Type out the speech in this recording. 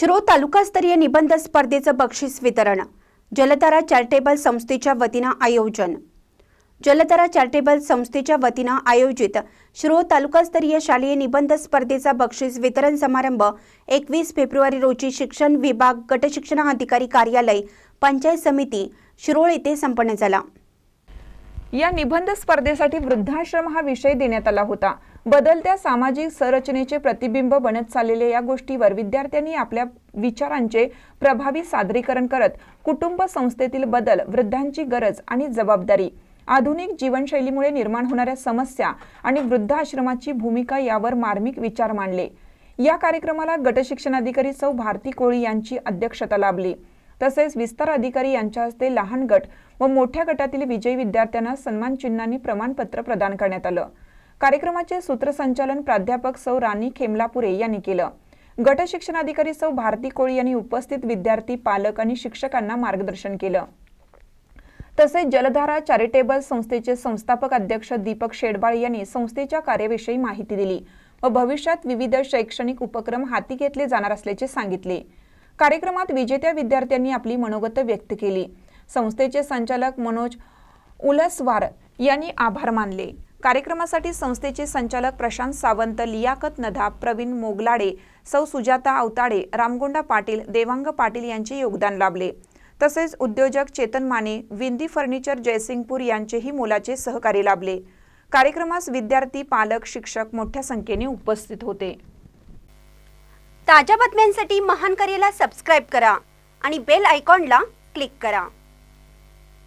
शिरो तालुकास्तरीय निबंध स्पर्धेचं बक्षीस वितरण जलतारा चॅरिटेबल संस्थेच्या वतीनं आयोजन. जलतारा चॅरिटेबल संस्थेच्या वतीनं आयोजित शिरो तालुकास्तरीय शालेय निबंध स्पर्धेचा बक्षीस वितरण समारंभ एकवीस फेब्रुवारी रोजी शिक्षण विभाग गटशिक्षणाधिकारी कार्यालय पंचायत समिती शिरोळ येथे संपन्न झाला. या निबंध स्पर्धेसाठी वृद्धाश्रम हा विषय देण्यात आला होता. बदलत्या सामाजिक संरचनेचे प्रतिबिंब बनत चाललेल्या या गोष्टीवर विद्यार्थ्यांनी आपल्या विचारांचे प्रभावी सादरीकरण करत कुटुंब संस्थेतील बदल वृद्धांची गरज आणि जबाबदारी आधुनिक जीवनशैलीमुळे निर्माण होणाऱ्या समस्या आणि वृद्धाश्रमाची भूमिका यावर मार्मिक विचार मांडले. या कार्यक्रमाला गटशिक्षणाधिकारी सौ. भारती कोळी यांची अध्यक्षता लाभली. तसेच विस्तार अधिकारी यांच्या हस्ते लहान गट व मोठ्या गटातील विजयी विद्यार्थ्यांना सन्मान चिन्हांनी प्रमाणपत्र प्रदान करण्यात आलं. कार्यक्रमाचे सूत्रसंचालन प्राध्यापक सौ राणी खेमलापुरे यांनी केलं. गट शिक्षणाधिकारी सौ भारती कोळी यांनी उपस्थित विद्यार्थी पालक आणि शिक्षकांना मार्गदर्शन केलं. तसेच जलधारा चॅरिटेबल संस्थेचे संस्थापक अध्यक्ष दीपक शेडबाळ यांनी संस्थेच्या कार्याविषयी माहिती दिली व भविष्यात विविध शैक्षणिक उपक्रम हाती घेतले जाणार असल्याचे सांगितले. कार्यक्रमात विजेत्या विद्यार्थ्यांनी आपली मनोगत व्यक्त केली. संस्थेचे संचालक मनोज उलसवार यांनी आभार मानले. कार्यक्रमासाठी संस्थेचे संचालक प्रशांत सावंत लियाकत नधा प्रवीण मोगलाडे सौ सुजाता अवताडे रामगोंडा पाटील देवांग पाटील यांचे योगदान लाभले. तसेच उद्योजक चेतन माने विंदी फर्निचर जयसिंगपूर यांचेही मोलाचे सहकार्य लाभले. कार्यक्रमास विद्यार्थी पालक शिक्षक मोठ्या संख्येने उपस्थित होते. ताज्या बातम्यांसाठी महान करेला सबस्क्राईब करा आणि बेल आयकॉनला क्लिक करा.